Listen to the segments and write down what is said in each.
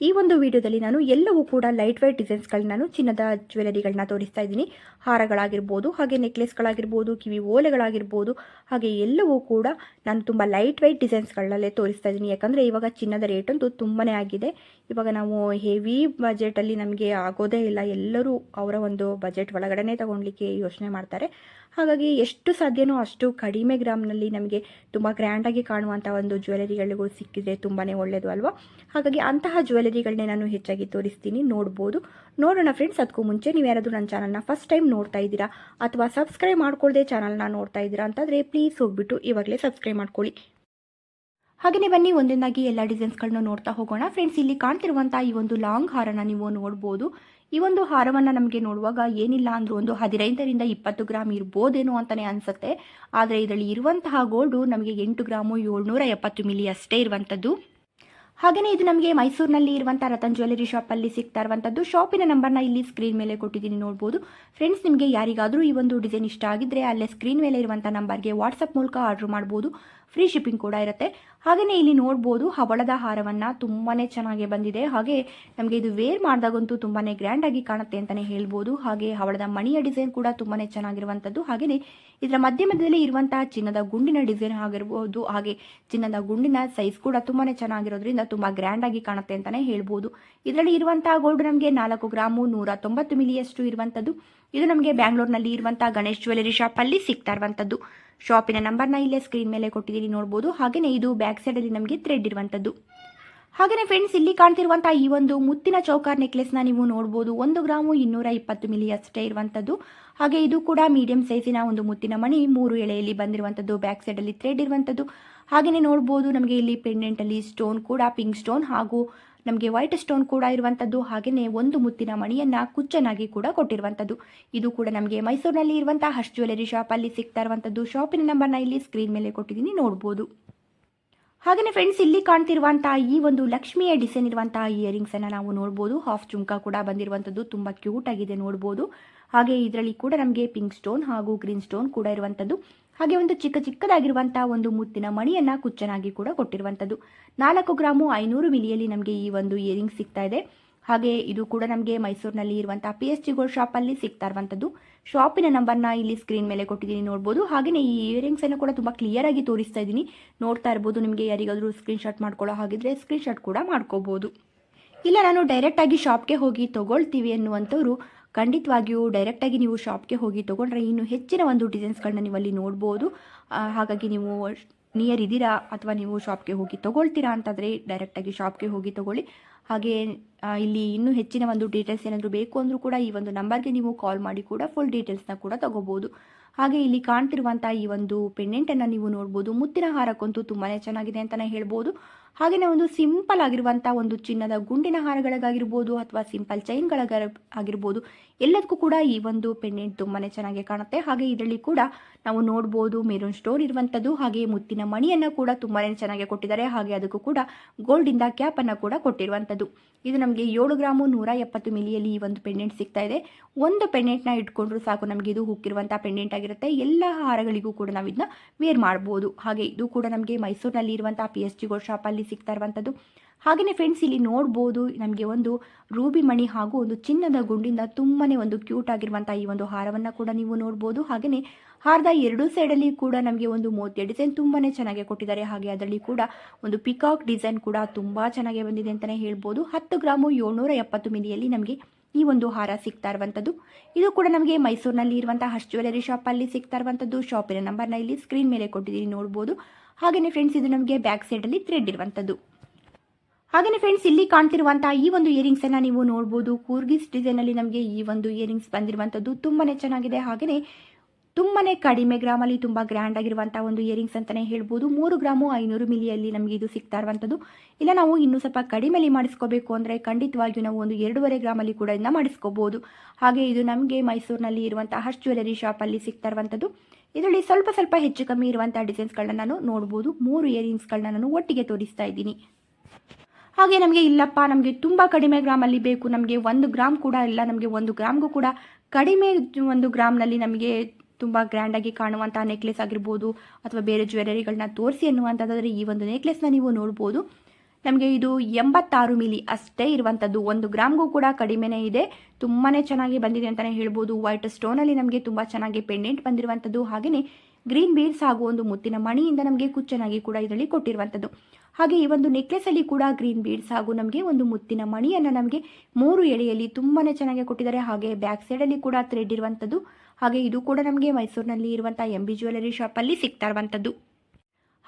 ಈ ಒಂದು ವಿಡಿಯೋದಲ್ಲಿ ನಾನು ಎಲ್ಲವೂ ಕೂಡ ಲೈಟ್ ವೈಟ್ ಡಿಸೈನ್ಸ್ಗಳನ್ನ ನಾನು ಚಿನ್ನದ ಜ್ಯುವೆಲರಿಗಳನ್ನ ತೋರಿಸ್ತಾ ಇದ್ದೀನಿ. ಹಾರಗಳಾಗಿರ್ಬೋದು, ಹಾಗೆ ನೆಕ್ಲೆಸ್ಗಳಾಗಿರ್ಬೋದು ಕಿವಿ ಓಲೆಗಳಾಗಿರ್ಬೋದು, ಹಾಗೆ ಎಲ್ಲವೂ ಕೂಡ ನಾನು ತುಂಬ ಲೈಟ್ ವೈಟ್ ಡಿಸೈನ್ಸ್ಗಳಲ್ಲೇ ತೋರಿಸ್ತಾ ಇದ್ದೀನಿ. ಯಾಕಂದರೆ ಇವಾಗ ಚಿನ್ನದ ರೇಟ್ ಅಂತೂ ತುಂಬಾ ಆಗಿದೆ. ಇವಾಗ ನಾವು ಹೆವಿ ಬಜೆಟಲ್ಲಿ ನಮಗೆ ಆಗೋದೇ ಇಲ್ಲ. ಎಲ್ಲರೂ ಅವರ ಒಂದು ಬಜೆಟ್ ಒಳಗಡೆ ತಗೊಳ್ಲಿಕ್ಕೆ ಯೋಚನೆ ಮಾಡ್ತಾರೆ. ಹಾಗಾಗಿ ಎಷ್ಟು ಸಾಧ್ಯನೋ ಅಷ್ಟು ಕಡಿಮೆ ಗ್ರಾಮ್ನಲ್ಲಿ ನಮಗೆ ತುಂಬ ಗ್ರ್ಯಾಂಡಾಗಿ ಕಾಣುವಂಥ ಒಂದು ಜ್ಯುವೆಲರಿಗಳಿಗೂ ಸಿಕ್ಕಿದ್ರೆ ತುಂಬಾ ಒಳ್ಳೆಯದು ಅಲ್ವಾ? ಹಾಗಾಗಿ ಅಂತಹ ಜ್ಯುವೆಲರಿಗಳನ್ನೇ ನಾನು ಹೆಚ್ಚಾಗಿ ತೋರಿಸ್ತೀನಿ, ನೋಡ್ಬೋದು. ನೋಡೋಣ ಫ್ರೆಂಡ್ಸ್ ಅದಕ್ಕೂ ಮುಂಚೆ ನೀವು ಯಾರಾದರೂ ನನ್ನ ಚಾನಲ್ನ ಫಸ್ಟ್ ಟೈಮ್ ನೋಡ್ತಾ ಇದ್ದೀರಾ ಅಥವಾ ಸಬ್ಸ್ಕ್ರೈಬ್ ಮಾಡ್ಕೊಳ್ಳದೆ ಚಾನಲ್ನ ನೋಡ್ತಾ ಇದ್ದೀರಾ ಅಂತಂದರೆ ಪ್ಲೀಸ್ ಹೋಗ್ಬಿಟ್ಟು ಇವಾಗಲೇ ಸಬ್ಸ್ಕ್ರೈಬ್ ಮಾಡ್ಕೊಳ್ಳಿ. ಹಾಗೆಯೇ ಬನ್ನಿ, ಒಂದೊಂದಾಗಿ ಎಲ್ಲ ಡಿಸೈನ್ಸ್ಗಳನ್ನ ನೋಡ್ತಾ ಹೋಗೋಣ. ಫ್ರೆಂಡ್ಸ್ ಇಲ್ಲಿ ಕಾಣ್ತಿರುವಂಥ ಈ ಒಂದು ಲಾಂಗ್ ಹಾರನ ನೀವು ನೋಡ್ಬೋದು. ಈ ಒಂದು ಹಾರವನ್ನು ನಮಗೆ ನೋಡುವಾಗ ಏನಿಲ್ಲ ಅಂದರೂ ಒಂದು ಹದಿನೈದರಿಂದ ಇಪ್ಪತ್ತು ಗ್ರಾಮ್ ಇರ್ಬೋದೇನೋ ಅಂತಲೇ ಅನಿಸುತ್ತೆ. ಆದರೆ ಇದರಲ್ಲಿ ಇರುವಂತಹ ಗೋಲ್ಡು ನಮಗೆ ಎಂಟು ಗ್ರಾಮು ಏಳ್ನೂರ ಎಪ್ಪತ್ತು ಮಿಲಿ ಅಷ್ಟೇ ಇರುವಂಥದ್ದು ಹಾಗೆಯೇ ಇದು ನಮಗೆ ಮೈಸೂರಿನಲ್ಲಿ ಇರುವಂಥ ರತನ್ ಜ್ಯುವೆಲರಿ ಶಾಪಲ್ಲಿ ಸಿಗ್ತಾ ಇರುವಂಥದ್ದು ಶಾಪಿನ ನಂಬರ್ನ ಇಲ್ಲಿ ಸ್ಕ್ರೀನ್ ಮೇಲೆ ಕೊಟ್ಟಿದ್ದೀನಿ, ನೋಡ್ಬೋದು. ಫ್ರೆಂಡ್ಸ್ ನಿಮಗೆ ಯಾರಿಗಾದರೂ ಈ ಒಂದು ಡಿಸೈನ್ ಇಷ್ಟ ಆಗಿದ್ದರೆ ಅಲ್ಲೇ ಸ್ಕ್ರೀನ್ ಮೇಲೆ ಇರುವಂಥ ನಂಬರ್ಗೆ ವಾಟ್ಸಪ್ ಮೂಲಕ ಆರ್ಡ್ರ್ ಮಾಡ್ಬೋದು. ಫ್ರೀ ಶಿಪ್ಪಿಂಗ್ ಕೂಡ ಇರುತ್ತೆ. ಹಾಗೆಯೇ ಇಲ್ಲಿ ನೋಡ್ಬೋದು ಹವಳದ ಹಾರವನ್ನು ತುಂಬಾ ಚೆನ್ನಾಗಿ ಬಂದಿದೆ. ಹಾಗೆ ನಮಗೆ ಇದು ವೇರ್ ಮಾಡಿದಾಗಂತೂ ತುಂಬಾ ಗ್ರ್ಯಾಂಡಾಗಿ ಕಾಣುತ್ತೆ ಅಂತಲೇ ಹೇಳ್ಬೋದು. ಹಾಗೆ ಹವಳದ ಮಣಿಯ ಡಿಸೈನ್ ಕೂಡ ತುಂಬಾ ಚೆನ್ನಾಗಿರುವಂಥದ್ದು ಹಾಗೆಯೇ ಇದರ ಮಧ್ಯ ಮಧ್ಯದಲ್ಲಿ ಇರುವಂತಹ ಚಿನ್ನದ ಗುಂಡಿನ ಡಿಸೈನ್ ಆಗಿರ್ಬೋದು. ಹಾಗೆ ಚಿನ್ನದ ಗುಂಡಿನ ಸೈಜ್ ಕೂಡ ತುಂಬಾ ಚೆನ್ನಾಗಿರೋದ್ರಿಂದ ತುಂಬ ಗ್ರ್ಯಾಂಡಾಗಿ ಕಾಣುತ್ತೆ ಅಂತಲೇ ಹೇಳ್ಬೋದು. ಇದರಲ್ಲಿ ಇರುವಂತಹ ಗೋಲ್ಡ್ ನಮಗೆ ನಾಲ್ಕು ಗ್ರಾಮು ನೂರ ತೊಂಬತ್ತು ಮಿಲಿಯಷ್ಟು ಇರುವಂಥದ್ದು ಇದು ನಮಗೆ ಬ್ಯಾಂಗ್ಳೂರ್ನಲ್ಲಿ ಇರುವಂತಹ ಗಣೇಶ್ ಜ್ಯುವೆಲರಿ ಶಾಪಲ್ಲಿ ಸಿಗ್ತಾ ಇರುವಂಥದ್ದು ಶಾಪಿನ ನಂಬರ್ನ ಇಲ್ಲೇ ಸ್ಕ್ರೀನ್ ಮೇಲೆ ಕೊಟ್ಟಿದ್ದೀನಿ, ನೋಡ್ಬೋದು. ಹಾಗೆಯೇ ಇದು ಬ್ಯಾಕ್ ಸೈಡಲ್ಲಿ ನಮಗೆ ಥ್ರೆಡ್ ಇರುವಂಥದ್ದು. ಹಾಗೆಯೇ ಫ್ರೆಂಡ್ಸ್ ಇಲ್ಲಿ ಕಾಣ್ತಿರುವಂಥ ಈ ಒಂದು ಮುತ್ತಿನ ಚೌಕಾರ್ ನೆಕ್ಲೆಸ್ನ ನೀವು ನೋಡ್ಬೋದು. ಒಂದು ಗ್ರಾಮು ಇನ್ನೂರ ಇಪ್ಪತ್ತು ಮಿಲಿ ಅಷ್ಟೇ ಇರುವಂಥದ್ದು. ಹಾಗೆ ಇದು ಕೂಡ ಮೀಡಿಯಂ ಸೈಜಿನ ಒಂದು ಮುತ್ತಿನ ಮಣಿ, ಮೂರು ಎಳೆಯಲ್ಲಿ ಬಂದಿರುವಂಥದ್ದು. ಬ್ಯಾಕ್ ಸೈಡಲ್ಲಿ ಥ್ರೆಡ್ ಇರುವಂಥದ್ದು. ಹಾಗೆಯೇ ನೋಡ್ಬೋದು, ನಮಗೆ ಇಲ್ಲಿ ಪೆಂಡೆಂಟಲ್ಲಿ ಸ್ಟೋನ್ ಕೂಡ ಪಿಂಕ್ ಸ್ಟೋನ್ ಹಾಗೂ ನಮಗೆ ವೈಟ್ ಸ್ಟೋನ್ ಕೂಡ ಇರುವಂಥದ್ದು ಹಾಗೆಯೇ ಒಂದು ಮುತ್ತಿನ ಮಣಿಯನ್ನು ಕುಚ್ಚನಾಗಿ ಕೂಡ ಕೊಟ್ಟಿರುವಂಥದ್ದು ಇದು ಕೂಡ ನಮಗೆ ಮೈಸೂರಿನಲ್ಲಿ ಇರುವಂಥ ಹರ್ಷ್ ಜ್ಯುವೆಲರಿ ಶಾಪಲ್ಲಿ ಸಿಗ್ತಾ ಇರುವಂಥದ್ದು ಶಾಪಿನ ನಂಬರ್ನ ಇಲ್ಲಿ ಸ್ಕ್ರೀನ್ ಮೇಲೆ ಕೊಟ್ಟಿದ್ದೀನಿ, ನೋಡ್ಬೋದು. ಹಾಗೆಯೇ ಫ್ರೆಂಡ್ಸ್ ಇಲ್ಲಿ ಕಾಣ್ತಿರುವಂತಹ ಈ ಒಂದು ಲಕ್ಷ್ಮಿಯ ಡಿಸೈನ್ ಇರುವಂತಹ ಇಯರಿಂಗ್ಸ್ ಅನ್ನ ನಾವು ನೋಡಬಹುದು ಹಾಫ್ ಚುಂಕ ಕೂಡ ಬಂದಿರುವಂಥದ್ದು ತುಂಬಾ ಕ್ಯೂಟ್ ಆಗಿದೆ ನೋಡಬಹುದು ಹಾಗೆ ಇದರಲ್ಲಿ ಕೂಡ ನಮಗೆ ಪಿಂಕ್ ಸ್ಟೋನ್ ಹಾಗೂ ಗ್ರೀನ್ ಸ್ಟೋನ್ ಕೂಡ ಇರುವಂಥದ್ದು ಹಾಗೆ ಒಂದು ಚಿಕ್ಕ ಚಿಕ್ಕದಾಗಿರುವಂತಹ ಒಂದು ಮುತ್ತಿನ ಮಣಿಯನ್ನ ಕುಚ್ಚನಾಗಿ ಕೂಡ ಕೊಟ್ಟಿರುವಂಥದ್ದು ನಾಲ್ಕು ಗ್ರಾಮು ಐನೂರು ಮಿಲಿಯಲ್ಲಿ ನಮಗೆ ಈ ಒಂದು ಇಯರಿಂಗ್ ಸಿಗ್ತಾ ಇದೆ. ಹಾಗೆ ಇದು ಕೂಡ ನಮಗೆ ಮೈಸೂರಿನಲ್ಲಿ ಇರುವಂತಹ ಪಿ ಎಸ್ ಜಿ ಗೋಲ್ಡ್ ಶಾಪಲ್ಲಿ ಸಿಗ್ತಾ ಇರುವಂಥದ್ದು ಶಾಪಿನ ನಂಬರ್ನ ಇಲ್ಲಿ ಸ್ಕ್ರೀನ್ ಮೇಲೆ ಕೊಟ್ಟಿದ್ದೀನಿ ನೋಡ್ಬೋದು. ಹಾಗೆಯೇ ಈ ಇಯರಿಂಗ್ಸ್ ಅನ್ನು ಕೂಡ ತುಂಬಾ ಕ್ಲಿಯರ್ ಆಗಿ ತೋರಿಸ್ತಾ ಇದ್ದೀನಿ. ನೋಡ್ತಾ ಇರ್ಬೋದು ನಿಮಗೆ ಯಾರಿಗಾದರೂ ಸ್ಕ್ರೀನ್ ಶಾಟ್ ಮಾಡ್ಕೊಳ್ಳೋ ಹಾಗಿದ್ರೆ ಸ್ಕ್ರೀನ್ ಶಾಟ್ ಕೂಡ ಮಾಡ್ಕೋಬಹುದು ಇಲ್ಲ, ನಾನು ಡೈರೆಕ್ಟಾಗಿ ಶಾಪ್ಗೆ ಹೋಗಿ ತಗೊಳ್ತೀವಿ ಅನ್ನುವಂಥವ್ರು ಖಂಡಿತವಾಗಿಯೂ ಡೈರೆಕ್ಟಾಗಿ ನೀವು ಶಾಪ್ಗೆ ಹೋಗಿ ತೊಗೊಂಡ್ರೆ ಇನ್ನೂ ಹೆಚ್ಚಿನ ಒಂದು ಡಿಸೈನ್ಸ್ಗಳನ್ನ ನೀವು ಅಲ್ಲಿ ನೋಡ್ಬೋದು. ಹಾಗಾಗಿ ನೀವು ನಿಯರ್ ಇದ್ದೀರಾ ಅಥವಾ ನೀವು ಶಾಪ್ಗೆ ಹೋಗಿ ತೊಗೊಳ್ತೀರಾ ಅಂತಂದರೆ ಡೈರೆಕ್ಟಾಗಿ ಶಾಪ್ಗೆ ಹೋಗಿ ತೊಗೊಳ್ಳಿ. ಹಾಗೆ ಇಲ್ಲಿ ಇನ್ನೂ ಹೆಚ್ಚಿನ ಒಂದು ಡೀಟೇಲ್ಸ್ ಏನಾದರೂ ಬೇಕು ಅಂದರೂ ಕೂಡ ಈ ಒಂದು ನಂಬರ್ಗೆ ನೀವು ಕಾಲ್ ಮಾಡಿ ಕೂಡ ಫುಲ್ ಡೀಟೇಲ್ಸ್ನ ಕೂಡ ತಗೋಬೋದು. ಹಾಗೆ ಇಲ್ಲಿ ಕಾಣ್ತಿರುವಂಥ ಈ ಒಂದು ಪೆಂಡೆಂಟನ್ನು ನೀವು ನೋಡ್ಬೋದು. ಮುತ್ತಿನ ಹಾರಕ್ಕಂತೂ ತುಂಬಾ ಚೆನ್ನಾಗಿದೆ ಅಂತಲೇ ಹೇಳ್ಬೋದು. ಹಾಗೆಯೇ ಒಂದು ಸಿಂಪಲ್ ಆಗಿರುವಂಥ ಒಂದು ಚಿನ್ನದ ಗುಂಡಿನ ಹಾರಗಳಿಗಾಗಿರ್ಬೋದು ಅಥವಾ ಸಿಂಪಲ್ ಚೈನ್ಗಳಾಗ ಆಗಿರ್ಬೋದು ಎಲ್ಲದಕ್ಕೂ ಕೂಡ ಈ ಒಂದು ಪೆಂಡೆಂಟ್ ತುಂಬಾ ಚೆನ್ನಾಗಿ ಕಾಣುತ್ತೆ. ಹಾಗೆ ಇದರಲ್ಲಿ ಕೂಡ ನಾವು ನೋಡ್ಬೋದು ಮೇರೂನ್ ಸ್ಟೋನ್ ಇರುವಂಥದ್ದು ಹಾಗೆ ಮುತ್ತಿನ ಮಣಿಯನ್ನು ಕೂಡ ತುಂಬಾ ಚೆನ್ನಾಗಿ ಕೊಟ್ಟಿದ್ದಾರೆ. ಹಾಗೆ ಅದಕ್ಕೂ ಕೂಡ ಗೋಲ್ಡಿಂದ ಕ್ಯಾಪನ್ನು ಕೂಡ ಕೊಟ್ಟಿರುವಂಥದ್ದು ಇದು ನಮಗೆ ಏಳು ಗ್ರಾಮು ನೂರ ಎಪ್ಪತ್ತು ಮಿಲಿಯಲ್ಲಿ ಈ ಒಂದು ಪೆಂಡೆಂಟ್ ಸಿಗ್ತಾ ಇದೆ. ಒಂದು ಪೆಂಡೆಂಟ್ನ ಇಟ್ಕೊಂಡ್ರು ಸಾಕು ನಮಗೆ ಇದು ಹುಕ್ಕಿರುವಂಥ ಪೆಂಡೆಂಟ್ ಆಗಿರುತ್ತೆ. ಎಲ್ಲ ಹಾರಗಳಿಗೂ ಕೂಡ ನಾವು ಇದನ್ನ ವೇರ್ ಮಾಡ್ಬೋದು. ಹಾಗೆ ಇದು ಕೂಡ ನಮಗೆ ಮೈಸೂರಿನಲ್ಲಿ ಇರುವಂಥ ಪಿ ಎಸ್ ಜಿ ಗೋಲ್ಡ್ ಶಾಪಲ್ಲಿ ಸಿಗ್ತಾ ಇರುವಂಥದ್ದು ಹಾಗೆಯೇ ಫ್ರೆಂಡ್ಸ್ ಇಲ್ಲಿ ನೋಡ್ಬೋದು, ನಮಗೆ ಒಂದು ರೂಬಿ ಮಣಿ ಹಾಗೂ ಒಂದು ಚಿನ್ನದ ಗುಂಡಿಂದ ತುಂಬಾ ಒಂದು ಕ್ಯೂಟ್ ಆಗಿರುವಂಥ ಈ ಒಂದು ಹಾರವನ್ನು ಕೂಡ ನೀವು ನೋಡ್ಬೋದು. ಹಾಗೆಯೇ ಹಾರದ ಎರಡೂ ಸೈಡಲ್ಲಿ ಕೂಡ ನಮಗೆ ಒಂದು ಮೋತಿಯ ಡಿಸೈನ್ ತುಂಬಾ ಚೆನ್ನಾಗಿ ಕೊಟ್ಟಿದ್ದಾರೆ. ಹಾಗೆ ಅದರಲ್ಲಿ ಕೂಡ ಒಂದು ಪಿಕಾಕ್ ಡಿಸೈನ್ ಕೂಡ ತುಂಬ ಚೆನ್ನಾಗಿ ಬಂದಿದೆ ಅಂತಲೇ ಹೇಳ್ಬೋದು. ಹತ್ತು ಗ್ರಾಮು ಏಳ್ನೂರ ಎಪ್ಪತ್ತು ಮಿಲಿಯಲ್ಲಿ ನಮಗೆ ಈ ಒಂದು ಹಾರ ಸಿಗ್ತಾ ಇರುವಂಥದ್ದು ಇದು ಕೂಡ ನಮಗೆ ಮೈಸೂರಿನಲ್ಲಿ ಇರುವಂಥ ಹರ್ಷ್ ಜ್ಯುವೆಲರಿ ಶಾಪಲ್ಲಿ ಸಿಗ್ತಾ ಇರುವಂಥದ್ದು ಶಾಪಿನ ನಂಬರ್ನ ಇಲ್ಲಿ ಸ್ಕ್ರೀನ್ ಮೇಲೆ ಕೊಟ್ಟಿದ್ದೀನಿ, ನೋಡ್ಬೋದು. ಹಾಗೆಯೇ ಫ್ರೆಂಡ್ಸ್ ಇದು ನಮಗೆ ಬ್ಯಾಕ್ ಸೈಡಲ್ಲಿ ಥ್ರೆಡ್ ಇರುವಂಥದ್ದು ಹಾಗೆಯೇ ಫ್ರೆಂಡ್ಸ್ ಇಲ್ಲಿ ಕಾಣ್ತಿರುವಂತಹ ಈ ಒಂದು ಇಯರಿಂಗ್ಸ್ ಅನ್ನ ನೀವು ನೋಡಬಹುದು ಕೂರ್ಗಿಸ್ ಡಿಸೈನ್ ಅಲ್ಲಿ ನಮಗೆ ಈ ಒಂದು ಇಯರಿಂಗ್ಸ್ ಬಂದಿರುವಂತದ್ದು ತುಂಬಾನೇ ಚೆನ್ನಾಗಿದೆ. ಹಾಗೆಯೇ ತುಂಬಾನೇ ಕಡಿಮೆ ಗ್ರಾಮಲ್ಲಿ ತುಂಬ ಗ್ರ್ಯಾಂಡ್ ಆಗಿರುವಂತಹ ಒಂದು ಇಯರಿಂಗ್ಸ್ ಅಂತಲೇ ಹೇಳ್ಬೋದು. ಮೂರು ಗ್ರಾಮು ಐನೂರು ಮಿಲಿಯಲ್ಲಿ ನಮಗೆ ಇದು ಸಿಗ್ತಾ ಇರುವಂಥದ್ದು ಇಲ್ಲ, ನಾವು ಇನ್ನೂ ಸ್ವಲ್ಪ ಕಡಿಮೆಲಿ ಮಾಡಿಸ್ಕೋಬೇಕು ಅಂದರೆ ಖಂಡಿತವಾಗಿಯೂ ನಾವು ಒಂದು ಎರಡೂವರೆ ಗ್ರಾಮಲ್ಲಿ ಕೂಡ ಇದನ್ನ ಮಾಡಿಸ್ಕೋಬಹುದು ಹಾಗೆ ಇದು ನಮಗೆ ಮೈಸೂರಿನಲ್ಲಿ ಇರುವಂತಹ ಹರ್ಷ್ ಜ್ಯುವೆಲರಿ ಶಾಪಲ್ಲಿ ಸಿಗ್ತಾ ಇರುವಂಥದ್ದು ಇದರಲ್ಲಿ ಸ್ವಲ್ಪ ಸ್ವಲ್ಪ ಹೆಚ್ಚು ಕಮ್ಮಿ ಇರುವಂಥ ಡಿಸೈನ್ಸ್ಗಳನ್ನ ನಾನು ನೋಡ್ಬೋದು. ಮೂರು ಇಯರಿಂಗ್ಸ್ಗಳನ್ನ ನಾನು ಒಟ್ಟಿಗೆ ತೋರಿಸ್ತಾ ಇದ್ದೀನಿ. ಹಾಗೆ ನಮಗೆ ಇಲ್ಲಪ್ಪ, ನಮಗೆ ತುಂಬ ಕಡಿಮೆ ಗ್ರಾಮಲ್ಲಿ ಬೇಕು. ನಮಗೆ ಒಂದು ಗ್ರಾಮ್ ಕೂಡ ಇಲ್ಲ. ನಮಗೆ ಒಂದು ಗ್ರಾಮ್ಗೂ ಕೂಡ ಕಡಿಮೆ ಒಂದು ಗ್ರಾಮ್ನಲ್ಲಿ ನಮಗೆ ತುಂಬ ಗ್ರ್ಯಾಂಡಾಗಿ ಕಾಣುವಂಥ ನೆಕ್ಲೆಸ್ ಆಗಿರ್ಬೋದು ಅಥವಾ ಬೇರೆ ಜ್ಯುವೆಲರಿಗಳನ್ನ ತೋರಿಸಿ ಅನ್ನುವಂಥದ್ದಾದರೆ ಈ ಒಂದು ನೆಕ್ಲೆಸ್ನ ನೀವು ನೋಡ್ಬೋದು. ನಮಗೆ ಇದು ಎಂಬತ್ತಾರು ಮಿಲಿ ಅಷ್ಟೇ ಇರುವಂಥದ್ದು ಒಂದು ಗ್ರಾಮ್ಗೂ ಕೂಡ ಕಡಿಮೆನೇ ಇದೆ. ತುಂಬಾ ಚೆನ್ನಾಗಿ ಬಂದಿದೆ ಅಂತಲೇ ಹೇಳ್ಬೋದು. ವೈಟ್ ಸ್ಟೋನಲ್ಲಿ ನಮಗೆ ತುಂಬ ಚೆನ್ನಾಗಿ ಪೆಂಡೆಂಟ್ ಬಂದಿರುವಂಥದ್ದು ಹಾಗೆಯೇ ಗ್ರೀನ್ ಬೀಡ್ಸ್ ಹಾಗೂ ಒಂದು ಮುತ್ತಿನ ಮಣಿಯಿಂದ ನಮಗೆ ಕುಚ್ಚನಾಗಿ ಕೂಡ ಇದರಲ್ಲಿ ಕೊಟ್ಟಿರುವಂಥದ್ದು ಹಾಗೆ ಈ ಒಂದು ನೆಕ್ಲೆಸಲ್ಲಿ ಕೂಡ ಗ್ರೀನ್ ಬೀಡ್ಸ್ ಹಾಗೂ ನಮಗೆ ಒಂದು ಮುತ್ತಿನ ಮಣಿಯನ್ನು ನಮಗೆ ಮೂರು ಎಳೆಯಲ್ಲಿ ತುಂಬಾ ಚೆನ್ನಾಗಿ ಕೊಟ್ಟಿದ್ದಾರೆ. ಹಾಗೆ ಬ್ಯಾಕ್ ಸೈಡ್ ಅಲ್ಲಿ ಕೂಡ ಥ್ರೆಡ್ ಇರುವಂಥದ್ದು ಹಾಗೆ ಇದು ಕೂಡ ನಮಗೆ ಮೈಸೂರಿನಲ್ಲಿ ಇರುವಂತಹ ಎಂಬಿ ಜ್ಯುವೆಲರಿ ಅಲ್ಲಿ ಸಿಗ್ತಾ ಇರುವಂಥದ್ದು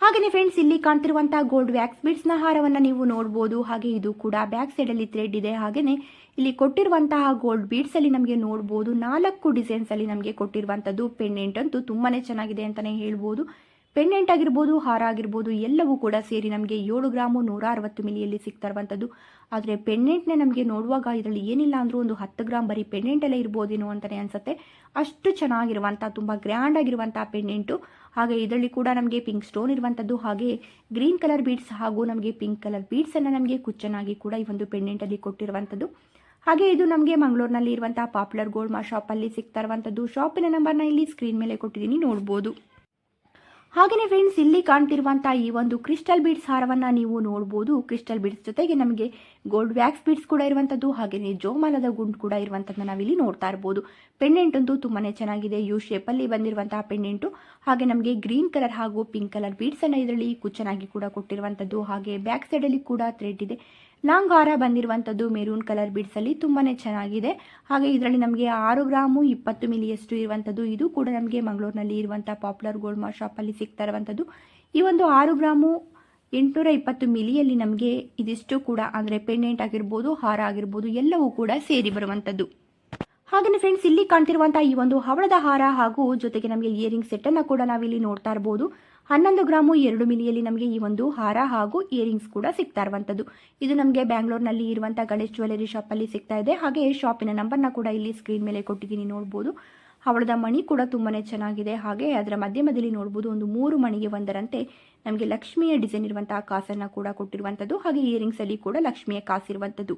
ಹಾಗೆಯೇ ಫ್ರೆಂಡ್ಸ್ ಇಲ್ಲಿ ಕಾಣ್ತಿರುವಂತಹ ಗೋಲ್ಡ್ ವ್ಯಾಕ್ಸ್ ಬಿಡ್ಸ್ನ ಹಾರವನ್ನು ನೀವು ನೋಡಬಹುದು ಹಾಗೆ ಇದು ಕೂಡ ಬ್ಯಾಕ್ ಸೈಡಲ್ಲಿ ಥ್ರೆಡ್ ಇದೆ. ಹಾಗೆಯೇ ಇಲ್ಲಿ ಕೊಟ್ಟಿರುವಂತಹ ಗೋಲ್ಡ್ ಬೀಡ್ಸ್ ಅಲ್ಲಿ ನಮಗೆ ನೋಡಬಹುದು ನಾಲ್ಕು ಡಿಸೈನ್ಸ್ ಅಲ್ಲಿ ನಮಗೆ ಕೊಟ್ಟಿರುವಂಥದ್ದು ಪೆಂಡೆಂಟ್ ಅಂತೂ ತುಂಬಾನೇ ಚೆನ್ನಾಗಿದೆ ಅಂತಲೇ ಹೇಳ್ಬೋದು. ಪೆಂಡೆಂಟ್ ಆಗಿರ್ಬೋದು, ಹಾರ ಆಗಿರ್ಬೋದು, ಎಲ್ಲವೂ ಕೂಡ ಸೇರಿ ನಮಗೆ ಏಳು ಗ್ರಾಮು ನೂರ ಅರವತ್ತು ಮಿಲಿಯಲ್ಲಿ ಸಿಗ್ತಾ ಇರುವಂಥದ್ದು ಆದರೆ ಪೆಂಡೆಂಟ್ನೇ ನಮಗೆ ನೋಡುವಾಗ ಇದರಲ್ಲಿ ಏನಿಲ್ಲ ಅಂದರೂ ಒಂದು ಹತ್ತು ಗ್ರಾಮ್ ಬರೀ ಪೆಂಡೆಂಟಲ್ಲೇ ಇರ್ಬೋದೇನೋ ಅಂತಲೇ ಅನಿಸುತ್ತೆ. ಅಷ್ಟು ಚೆನ್ನಾಗಿರುವಂಥ, ತುಂಬ ಗ್ರ್ಯಾಂಡ್ ಆಗಿರುವಂಥ ಪೆಂಡೆಂಟು. ಹಾಗೆ ಇದರಲ್ಲಿ ಕೂಡ ನಮಗೆ ಪಿಂಕ್ ಸ್ಟೋನ್ ಇರುವಂಥದ್ದು. ಹಾಗೆ ಗ್ರೀನ್ ಕಲರ್ ಬೀಡ್ಸ್ ಹಾಗೂ ನಮಗೆ ಪಿಂಕ್ ಕಲರ್ ಬೀಡ್ಸನ್ನು ನಮಗೆ ಕುಚ್ಚನಾಗಿ ಕೂಡ ಈ ಒಂದು ಪೆಂಡೆಂಟಲ್ಲಿ ಕೊಟ್ಟಿರುವಂಥದ್ದು. ಹಾಗೆ ಇದು ನಮಗೆ ಮಂಗಳೂರಿನಲ್ಲಿ ಇರುವಂಥ ಪಾಪ್ಯುಲರ್ ಗೋಲ್ಡ್ ಮಾ ಶಾಪಲ್ಲಿ ಸಿಗ್ತಾ ಇರುವಂಥದ್ದು ಶಾಪಿನ ನಂಬರ್ನ ಇಲ್ಲಿ ಸ್ಕ್ರೀನ್ ಮೇಲೆ ಕೊಟ್ಟಿದ್ದೀನಿ, ನೋಡ್ಬೋದು. ಹಾಗೆಯೇ ಫ್ರೆಂಡ್ಸ್ ಇಲ್ಲಿ ಕಾಣ್ತಿರುವಂತಹ ಈ ಒಂದು ಕ್ರಿಸ್ಟಲ್ ಬೀಡ್ಸ್ ಹಾರವನ್ನ ನೀವು ನೋಡಬಹುದು ಕ್ರಿಸ್ಟಲ್ ಬೀಡ್ಸ್ ಜೊತೆಗೆ ನಮಗೆ ಗೋಲ್ಡ್ ವ್ಯಾಕ್ಸ್ ಬೀಡ್ಸ್ ಕೂಡ ಇರುವಂತದ್ದು ಹಾಗೆಯೇ ಜೋಮಾಲದ ಗುಂಡ್ ಕೂಡ ಇರುವಂಥದ್ದನ್ನ ನಾವಿಲ್ಲಿ ನೋಡ್ತಾ ಇರಬಹುದು ಪೆಂಡೆಂಟ್ ಅಂತೂ ತುಂಬಾನೇ ಚೆನ್ನಾಗಿದೆ. ಯು ಅಲ್ಲಿ ಬಂದಿರುವಂತಹ ಪೆಂಡೆಂಟು ಹಾಗೆ ನಮಗೆ ಗ್ರೀನ್ ಕಲರ್ ಹಾಗೂ ಪಿಂಕ್ ಕಲರ್ ಬೀಡ್ಸನ್ನು ಇದರಲ್ಲಿ ಕುಚ್ಚನಾಗಿ ಕೂಡ ಕೊಟ್ಟಿರುವಂತದ್ದು. ಹಾಗೆ ಬ್ಯಾಕ್ ಅಲ್ಲಿ ಕೂಡ ಥ್ರೆಡ್ ಇದೆ. ಲಾಂಗ್ ಹಾರ ಬಂದಿರುವಂಥದ್ದು ಮೆರೂನ್ ಕಲರ್ ಬಿಡ್ಸಲ್ಲಿ ತುಂಬಾ ಚೆನ್ನಾಗಿದೆ. ಹಾಗೆ ಇದರಲ್ಲಿ ನಮಗೆ ಆರು ಗ್ರಾಮು ಇಪ್ಪತ್ತು ಮಿಲಿಯಷ್ಟು ಇರುವಂಥದ್ದು. ಇದು ಕೂಡ ನಮಗೆ ಮಂಗಳೂರಿನಲ್ಲಿ ಇರುವಂಥ ಪಾಪ್ಯುಲರ್ ಗೋಲ್ಡ್ ಮಾರ್ ಶಾಪಲ್ಲಿ ಸಿಗ್ತಾ ಇರುವಂಥದ್ದು. ಈ ಒಂದು ಆರು ಗ್ರಾಮು ಎಂಟುನೂರ ಇಪ್ಪತ್ತು ಮಿಲಿಯಲ್ಲಿ ನಮಗೆ ಇದಿಷ್ಟು ಕೂಡ ಅಂದರೆ ಪೆಂಡೆಂಟ್ ಆಗಿರ್ಬೋದು, ಹಾರ ಆಗಿರ್ಬೋದು, ಎಲ್ಲವೂ ಕೂಡ ಸೇರಿ ಬರುವಂಥದ್ದು. ಹಾಗೆಯೇ ಫ್ರೆಂಡ್ಸ್ ಇಲ್ಲಿ ಕಾಣ್ತಿರುವಂತಹ ಈ ಒಂದು ಹವಳದ ಹಾರ ಹಾಗೂ ಜೊತೆಗೆ ನಮಗೆ ಇಯರಿಂಗ್ ಸೆಟ್ ಸೆಟ್ಟನ್ನು ಕೂಡ ನಾವಿಲ್ಲಿ ನೋಡ್ತಾ ಇರ್ಬೋದು. ಹನ್ನೊಂದು ಗ್ರಾಮು ಎರಡು ಮಿಲಿಯಲ್ಲಿ ನಮಗೆ ಈ ಒಂದು ಹಾರ ಹಾಗೂ ಇಯರಿಂಗ್ಸ್ ಕೂಡ ಸಿಗ್ತಾ ಇರುವಂಥದ್ದು. ಇದು ನಮಗೆ ಬ್ಯಾಂಗ್ಳೂರ್ನಲ್ಲಿ ಇರುವಂಥ ಗಣೇಶ್ ಜ್ಯುವೆಲರಿ ಶಾಪಲ್ಲಿ ಸಿಗ್ತಾ ಇದೆ. ಹಾಗೆ ಶಾಪಿನ ನಂಬರ್ನ ಕೂಡ ಇಲ್ಲಿ ಸ್ಕ್ರೀನ್ ಮೇಲೆ ಕೊಟ್ಟಿದ್ದೀನಿ, ನೋಡ್ಬೋದು. ಅವಳದ ಮಣಿ ಕೂಡ ತುಂಬಾ ಚೆನ್ನಾಗಿದೆ. ಹಾಗೆ ಅದರ ಮಧ್ಯದಲ್ಲಿ ನೋಡ್ಬೋದು, ಒಂದು ಮೂರು ಮಣಿಗೆ ಒಂದರಂತೆ ನಮಗೆ ಲಕ್ಷ್ಮಿಯ ಡಿಸೈನ್ ಇರುವಂತಹ ಕಾಸನ್ನು ಕೂಡ ಕೊಟ್ಟಿರುವಂಥದ್ದು. ಹಾಗೆ ಇಯರಿಂಗ್ಸಲ್ಲಿ ಕೂಡ ಲಕ್ಷ್ಮಿಯ ಕಾಸಿರುವಂಥದ್ದು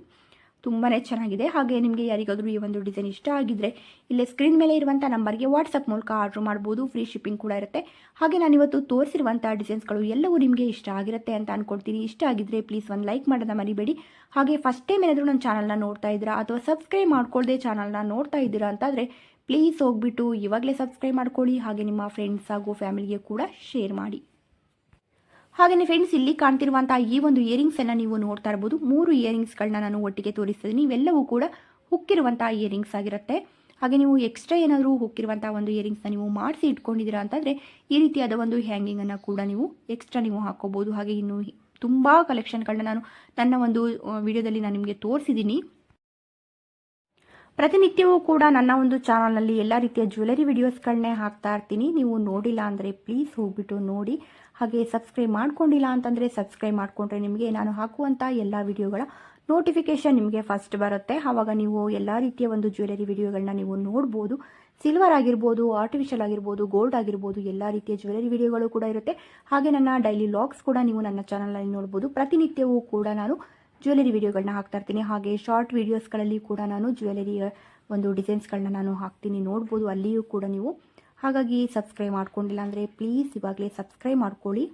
ತುಂಬಾ ಚೆನ್ನಾಗಿದೆ. ಹಾಗೆ ನಿಮಗೆ ಯಾರಿಗಾದರೂ ಈ ಒಂದು ಡಿಸೈನ್ ಇಷ್ಟ ಆಗಿದ್ದರೆ ಇಲ್ಲೇ ಸ್ಕ್ರೀನ್ ಮೇಲೆ ಇರುವಂಥ ನಂಬರ್ಗೆ ವಾಟ್ಸಪ್ ಮೂಲಕ ಆರ್ಡ್ರ್ ಮಾಡ್ಬೋದು. ಫ್ರೀ ಶಿಪ್ಪಿಂಗ್ ಕೂಡ ಇರುತ್ತೆ. ಹಾಗೆ ನಾನು ನಾನಿವತ್ತು ತೋರಿಸಿರುವಂಥ ಡಿಸೈನ್ಸ್ಗಳು ಎಲ್ಲವೂ ನಿಮಗೆ ಇಷ್ಟ ಆಗಿರುತ್ತೆ ಅಂತ ಅನ್ಕೊಡ್ತೀನಿ ಇಷ್ಟ ಆಗಿದ್ದರೆ ಪ್ಲೀಸ್ ಒಂದು ಲೈಕ್ ಮಾಡೋದನ್ನ ಮರಿಬೇಡಿ. ಹಾಗೆ ಫಸ್ಟ್ ಟೈಮ್ ಏನಾದರೂ ನನ್ನ ಚಾನಲ್ನ ನೋಡ್ತಾ ಇದ್ದೀರಾ ಅಥವಾ ಸಬ್ಸ್ಕ್ರೈಬ್ ಮಾಡ್ಕೊಳ್ಳದೆ ಚಾನಲ್ನ ನೋಡ್ತಾ ಇದ್ದೀರಾ ಅಂತಾದರೆ ಪ್ಲೀಸ್ ಹೋಗ್ಬಿಟ್ಟು ಇವಾಗಲೇ ಸಬ್ಸ್ಕ್ರೈಬ್ ಮಾಡ್ಕೊಳ್ಳಿ. ಹಾಗೆ ನಿಮ್ಮ ಫ್ರೆಂಡ್ಸ್ ಹಾಗೂ ಫ್ಯಾಮಿಲಿಗೆ ಕೂಡ ಶೇರ್ ಮಾಡಿ. ಹಾಗೆಯೇ ಫ್ರೆಂಡ್ಸ್ ಇಲ್ಲಿ ಕಾಣ್ತಿರುವಂತಹ ಈ ಒಂದು ಇಯರಿಂಗ್ಸನ್ನು ನೀವು ನೋಡ್ತಾ ಇರ್ಬೋದು. ಮೂರು ಇಯರಿಂಗ್ಸ್ಗಳನ್ನ ನಾನು ಒಟ್ಟಿಗೆ ತೋರಿಸ್ತಿದ್ದೀನಿ ಇವೆಲ್ಲವೂ ಕೂಡ ಹುಕ್ಕಿರುವಂತಹ ಇಯರಿಂಗ್ಸ್ ಆಗಿರುತ್ತೆ. ಹಾಗೆ ನೀವು ಎಕ್ಸ್ಟ್ರಾ ಏನಾದರೂ ಹುಕ್ಕಿರುವಂಥ ಒಂದು ಇಯರಿಂಗ್ಸ್ನ ನೀವು ಮಾಡಿಸಿ ಇಟ್ಕೊಂಡಿದ್ದೀರಾ ಅಂತಂದರೆ, ಈ ರೀತಿಯಾದ ಒಂದು ಹ್ಯಾಂಗಿಂಗನ್ನು ಕೂಡ ನೀವು ಎಕ್ಸ್ಟ್ರಾ ನೀವು ಹಾಕ್ಕೋಬೋದು. ಹಾಗೆ ಇನ್ನು ತುಂಬ ಕಲೆಕ್ಷನ್ಗಳನ್ನ ನಾನು ನನ್ನ ಒಂದು ವಿಡಿಯೋದಲ್ಲಿ ನಾನು ನಿಮಗೆ ತೋರಿಸಿದ್ದೀನಿ ಪ್ರತಿನಿತ್ಯವೂ ಕೂಡ ನನ್ನ ಒಂದು ಚಾನಲ್ನಲ್ಲಿ ಎಲ್ಲ ರೀತಿಯ ಜ್ಯುವೆಲರಿ ವಿಡಿಯೋಸ್ಗಳನ್ನೇ ಹಾಕ್ತಾ ಇರ್ತೀನಿ. ನೀವು ನೋಡಿಲ್ಲ ಅಂದರೆ ಪ್ಲೀಸ್ ಹೋಗ್ಬಿಟ್ಟು ನೋಡಿ. ಹಾಗೆ ಸಬ್ಸ್ಕ್ರೈಬ್ ಮಾಡ್ಕೊಂಡಿಲ್ಲ ಅಂತಂದರೆ ಸಬ್ಸ್ಕ್ರೈಬ್ ಮಾಡಿಕೊಂಡ್ರೆ ನಿಮಗೆ ನಾನು ಹಾಕುವಂಥ ಎಲ್ಲ ವಿಡಿಯೋಗಳ ನೋಟಿಫಿಕೇಷನ್ ನಿಮಗೆ ಫಸ್ಟ್ ಬರುತ್ತೆ. ಆವಾಗ ನೀವು ಎಲ್ಲ ರೀತಿಯ ಒಂದು ಜ್ಯುವೆಲರಿ ವಿಡಿಯೋಗಳನ್ನ ನೀವು ನೋಡ್ಬೋದು. ಸಿಲ್ವರ್ ಆಗಿರ್ಬೋದು ಆರ್ಟಿಫಿಷಿಯಲ್ ಆಗಿರ್ಬೋದು ಗೋಲ್ಡ್ ಆಗಿರ್ಬೋದು, ಎಲ್ಲ ರೀತಿಯ ಜ್ಯುವೆಲರಿ ವಿಡಿಯೋಗಳು ಕೂಡ ಇರುತ್ತೆ. ಹಾಗೆ ನನ್ನ ಡೈಲಿ ಲಾಗ್ಸ್ ಕೂಡ ನೀವು ನನ್ನ ಚಾನಲಲ್ಲಿ ನೋಡ್ಬೋದು. ಪ್ರತಿನಿತ್ಯವೂ ಕೂಡ ನಾನು ಜ್ಯುವೆಲರಿ ವಿಡಿಯೋಗಳನ್ನ ಹಾಕ್ತಾ ಇರ್ತೀನಿ. ಹಾಗೆ ಶಾರ್ಟ್ ವಿಡಿಯೋಸ್ಗಳಲ್ಲಿ ಕೂಡ ನಾನು ಜ್ಯುವೆಲರಿಯ ಒಂದು ಡಿಸೈನ್ಸ್ಗಳನ್ನ ನಾನು ಹಾಕ್ತೀನಿ. ನೋಡ್ಬೋದು, ಅಲ್ಲಿಯೂ ಕೂಡ ನೀವು ಹಾಗಾಗಿ ಸಬ್ಸ್ಕ್ರೈಬ್ ಮಾಡ್ಕೊಂಡಿಲ್ಲ ಅಂದರೆ ಪ್ಲೀಸ್ ಇವಾಗಲೇ ಸಬ್ಸ್ಕ್ರೈಬ್ ಮಾಡ್ಕೊಳ್ಳಿ.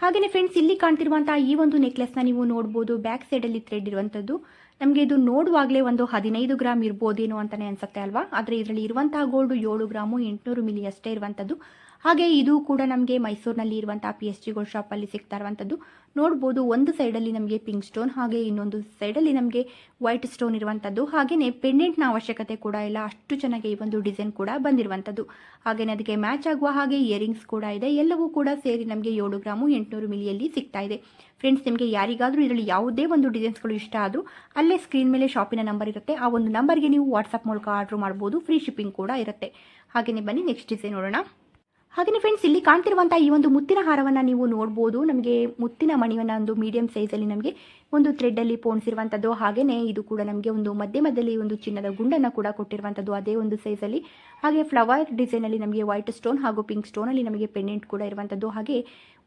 ಹಾಗೆಯೇ ಫ್ರೆಂಡ್ಸ್ ಇಲ್ಲಿ ಕಾಣ್ತಿರುವಂಥ ಈ ಒಂದು ನೆಕ್ಲೆಸ್ನ ನೀವು ನೋಡ್ಬೋದು. ಬ್ಯಾಕ್ ಸೈಡಲ್ಲಿ ಥ್ರೆಡ್ ಇರುವಂಥದ್ದು ನಮಗೆ ಇದು ನೋಡುವಾಗಲೇ ಒಂದು ಹದಿನೈದು ಗ್ರಾಮ್ ಇರ್ಬೋದೇನೋ ಅಂತಲೇ ಅನಿಸುತ್ತೆ ಅಲ್ವಾ? ಆದರೆ ಇದರಲ್ಲಿ ಇರುವಂತಹ ಗೋಲ್ಡು ಏಳು ಗ್ರಾಮು ಎಂಟುನೂರು ಮಿಲಿ ಅಷ್ಟೇ ಇರುವಂಥದ್ದು ಹಾಗೆ ಇದು ಕೂಡ ನಮಗೆ ಮೈಸೂರಿನಲ್ಲಿ ಇರುವಂತಹ ಪಿ ಎಚ್ ಜಿ ಗೋಲ್ಡ್ ಶಾಪಲ್ಲಿ ಸಿಗ್ತಾ ಇರುವಂಥದ್ದು ನೋಡ್ಬೋದು ಒಂದು ಸೈಡಲ್ಲಿ ನಮಗೆ ಪಿಂಕ್ ಸ್ಟೋನ್ ಹಾಗೆ ಇನ್ನೊಂದು ಸೈಡಲ್ಲಿ ನಮಗೆ ವೈಟ್ ಸ್ಟೋನ್ ಇರುವಂಥದ್ದು ಹಾಗೆಯೇ ಪೆಂಡೆಂಟ್ನ ಅವಶ್ಯಕತೆ ಕೂಡ ಇಲ್ಲ, ಅಷ್ಟು ಚೆನ್ನಾಗಿ ಈ ಒಂದು ಡಿಸೈನ್ ಕೂಡ ಬಂದಿರುವಂಥದ್ದು ಹಾಗೆಯೇ ಅದಕ್ಕೆ ಮ್ಯಾಚ್ ಆಗುವ ಹಾಗೆ ಇಯರಿಂಗ್ಸ್ ಕೂಡ ಇದೆ. ಎಲ್ಲವೂ ಕೂಡ ಸೇರಿ ನಮಗೆ ಏಳು ಗ್ರಾಮು ಎಂಟುನೂರು ಮಿಲಿಯಲ್ಲಿ ಸಿಗ್ತಾ ಇದೆ. ಫ್ರೆಂಡ್ಸ್ ನಿಮಗೆ ಯಾರಿಗಾದರೂ ಇದರಲ್ಲಿ ಯಾವುದೇ ಒಂದು ಡಿಸೈನ್ಸ್ಗಳು ಇಷ್ಟ ಆದರೂ ಅಲ್ಲೇ ಸ್ಕ್ರೀನ್ ಮೇಲೆ ಶಾಪಿನ ನಂಬರ್ ಇರುತ್ತೆ. ಆ ಒಂದು ನಂಬರ್ಗೆ ನೀವು ವಾಟ್ಸಪ್ ಮೂಲಕ ಆರ್ಡರ್ ಮಾಡ್ಬೋದು. ಫ್ರೀ ಶಿಪ್ಪಿಂಗ್ ಕೂಡ ಇರುತ್ತೆ. ಹಾಗೆಯೇ ಬನ್ನಿ ನೆಕ್ಸ್ಟ್ ಡಿಸೈನ್ ನೋಡೋಣ. ಹಾಗೆಯೇ ಫ್ರೆಂಡ್ಸ್ ಇಲ್ಲಿ ಕಾಣ್ತಿರುವಂಥ ಈ ಒಂದು ಮುತ್ತಿನ ಹಾರವನ್ನು ನೀವು ನೋಡ್ಬೋದು. ನಮಗೆ ಮುತ್ತಿನ ಮಣಿಯನ್ನು ಒಂದು ಮೀಡಿಯಂ ಸೈಜಲ್ಲಿ ನಮಗೆ ಒಂದು ಥ್ರೆಡ್ಡಲ್ಲಿ ಪೋಣಿಸಿರುವಂಥದ್ದು ಹಾಗೆಯೇ ಇದು ಕೂಡ ನಮಗೆ ಒಂದು ಮಧ್ಯ ಮಧ್ಯದಲ್ಲಿ ಒಂದು ಚಿನ್ನದ ಗುಂಡನ್ನು ಕೂಡ ಕೊಟ್ಟಿರುವಂಥದ್ದು ಅದೇ ಒಂದು ಸೈಜಲ್ಲಿ ಹಾಗೆ ಫ್ಲವರ್ ಡಿಸೈನಲ್ಲಿ ನಮಗೆ ವೈಟ್ ಸ್ಟೋನ್ ಹಾಗೂ ಪಿಂಕ್ ಸ್ಟೋನಲ್ಲಿ ನಮಗೆ ಪೆಂಡೆಂಟ್ ಕೂಡ ಇರುವಂಥದ್ದು ಹಾಗೆ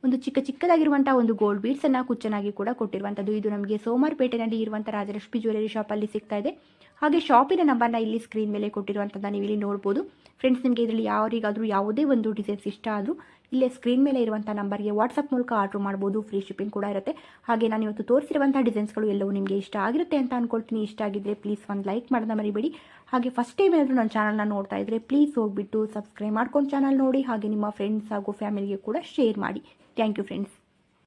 ಒಂದು ಚಿಕ್ಕ ಚಿಕ್ಕದಾಗಿರುವಂಥ ಒಂದು ಗೋಲ್ಡ್ ಬೀಡ್ಸನ್ನು ಕುಚ್ಚನಾಗಿ ಕೂಡ ಕೊಟ್ಟಿರುವಂಥದ್ದು ಇದು ನಮಗೆ ಸೋಮಾರ್ಪೇಟೆನಲ್ಲಿ ಇರುವಂಥ ರಾಜಲಕ್ಷ್ಮಿ ಜ್ಯುವೆಲರಿ ಶಾಪಲ್ಲಿ ಸಿಗ್ತಾ ಇದೆ. ಹಾಗೆ ಶಾಪಿನ ನಂಬರ್ನ ಇಲ್ಲಿ ಸ್ಕ್ರೀನ್ ಮೇಲೆ ಕೊಟ್ಟಿರುವಂಥದ್ದು ನೀವು ಇಲ್ಲಿ ನೋಡ್ಬೋದು. ಫ್ರೆಂಡ್ಸ್ ನಿಮಗೆ ಇದರಲ್ಲಿ ಯಾರಿಗಾದರೂ ಯಾವುದೇ ಒಂದು ಡಿಸೈನ್ಸ್ ಇಷ್ಟ ಆದರೂ ಇಲ್ಲೇ ಸ್ಕ್ರೀನ್ ಮೇಲೆ ಇರುವಂಥ ನಂಬರ್ಗೆ ವಾಟ್ಸಪ್ ಮೂಲಕ ಆರ್ಡ್ರ್ ಮಾಡ್ಬೋದು. ಫ್ರೀ ಶಿಪ್ಪಿಂಗ್ ಕೂಡ ಇರುತ್ತೆ. ಹಾಗೆ ನಾನು ಇವತ್ತು ತೋರಿಸಿರುವಂಥ ಡಿಸೈನ್ಸ್ಗಳು ಎಲ್ಲವೂ ನಿಮಗೆ ಇಷ್ಟ ಆಗಿರುತ್ತೆ ಅಂತ ಅಂದ್ಕೊಳ್ತೀನಿ ಇಷ್ಟ ಆಗಿದ್ದರೆ ಪ್ಲೀಸ್ ಒಂದು ಲೈಕ್ ಮಾಡೋದನ್ನ ಮರಿಬೇಡಿ. ಹಾಗೆ ಫಸ್ಟ್ ಟೈಮ್ ಏನಾದರೂ ನನ್ನ ಚಾನಲ್ನ ನೋಡ್ತಾ ಇದ್ದರೆ ಪ್ಲೀಸ್ ಹೋಗ್ಬಿಟ್ಟು ಸಬ್ಸ್ಕ್ರೈಬ್ ಮಾಡ್ಕೊಂಡು ಚಾನಲ್ ನೋಡಿ. ಹಾಗೆ ನಿಮ್ಮ ಫ್ರೆಂಡ್ಸ್ ಹಾಗೂ ಫ್ಯಾಮಿಲಿಗೆ ಕೂಡ ಶೇರ್ ಮಾಡಿ. Thank you friends